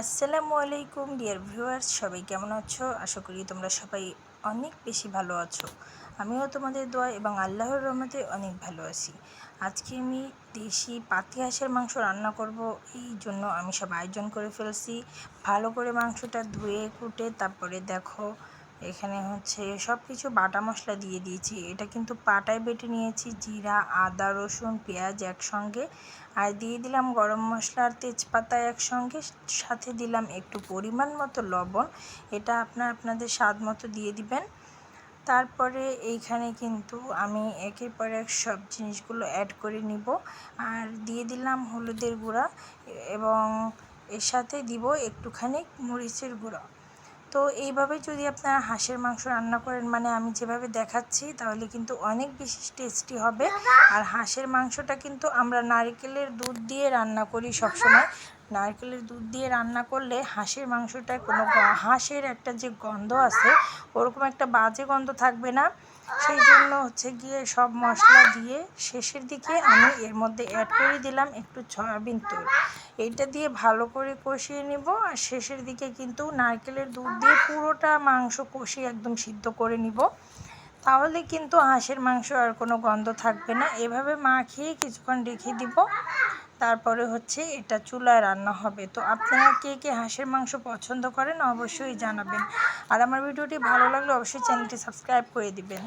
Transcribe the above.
আসসালামু আলাইকুম dear viewers সবাই কেমন আছো? আশা করি তোমরা সবাই অনেক বেশি ভালো আছো। আমিও তোমাদের দোয়া এবং আল্লাহর রহমতে অনেক ভালো আছি। আজকে আমি দেশি পাতি হাঁসের মাংস রান্না করব। এই জন্য আমি সব আয়োজন করে ফেলছি। ভালো করে মাংসটা ধুয়ে, কুটে, তারপরে দেখো এখানে হচ্ছে সব কিছু বাটা মশলা দিয়ে দিয়েছি। এটা কিন্তু পাটায় বেটে নিয়েছি, জিরা, আদা, রসুন, পেঁয়াজ একসঙ্গে। আর দিয়ে দিলাম গরম মশলা আর তেজপাতা একসঙ্গে। সাথে দিলাম একটু পরিমাণ মতো লবণ। এটা আপনার আপনাদের স্বাদ মতো দিয়ে দিবেন। তারপরে এইখানে কিন্তু আমি একের পর এক সব জিনিসগুলো অ্যাড করে নিব। আর দিয়ে দিলাম হলুদের গুঁড়া এবং এর সাথে দিব একটুখানি মরিচের গুঁড়া। তো এইভাবে যদি আপনারা হাঁসের মাংস রান্না করেন মানে আমি যেভাবে দেখাচ্ছি, তাহলে কিন্তু অনেক বেশি টেস্টি হবে। আর হাঁসের মাংসটা কিন্তু আমরা নারকেলের দুধ দিয়ে রান্না করি সবসময়। নারকেলের দুধ দিয়ে রান্না করলে হাঁসের মাংসটায় কোনো হাঁসের একটা যে গন্ধ আছে, ওরকম একটা বাজে গন্ধ থাকবে না। সেই জন্য হচ্ছে গিয়ে সব মশলা দিয়ে শেষের দিকে আমি এর মধ্যে অ্যাড করে দিলাম একটু সয়াবিন তেল। এইটা দিয়ে ভালো করে কষিয়ে নেব আর শেষের দিকে কিন্তু নারকেলের দুধ দিয়ে পুরোটা মাংস কষিয়ে একদম সিদ্ধ করে নিব। তাহলে কিন্তু হাঁসের মাংস আর কোনো গন্ধ থাকবে না। এভাবে মাখিয়ে কিছুক্ষণ রেখে দিব। তারপরে হচ্ছে এটা চুলায় রান্না হবে। তো আপনারা কে কে হাঁসের মাংস পছন্দ করেন অবশ্যই জানাবেন। আর আমার ভিডিওটি ভালো লাগলে অবশ্যই চ্যানেলটি সাবস্ক্রাইব করে দিবেন।